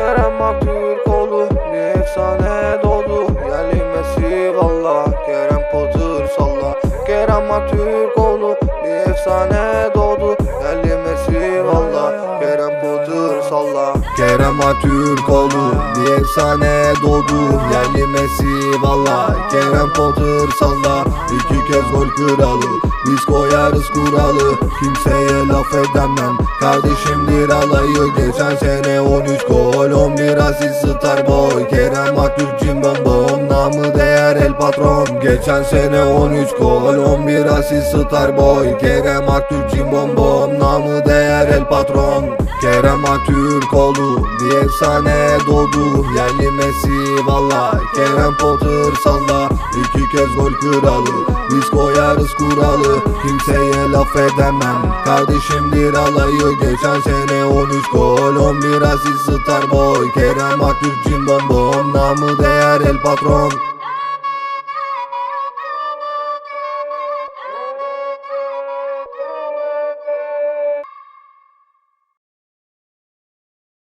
Kerem Aktürkoğlu bir efsane doğdu Yerli Messi valla Kerem Potter salla. Kerem Aktürkoğlu bir efsane doğdu Yerli Messi valla Kerem Potter salla. Kerem Aktürkoğlu bir efsane doğdu Yerli Messi valla Kerem Potter salla. İki kez gol kralı biz koyarız kuralı. Kimseye laf edemem Kardeşimdir alayı. Geçen sene 13 gol Aktürk cimbom bom Namı değer el patron? Geçen sene 13 gol 11 asist Starboy. Kerem Aktürk cimbom bom Namı değer el patron? Kerem Aktürkoğlu bir efsane doğdu. Yerli Messi valla Kerem Potter salla. İki kez gol kralı Biz koyarız kuralı. Kimseye laf edemem Kardeşimdir alayı. Geçen sene 13 gol 11 asist Starboy. Kerem Aktürk cimbom bom patrón.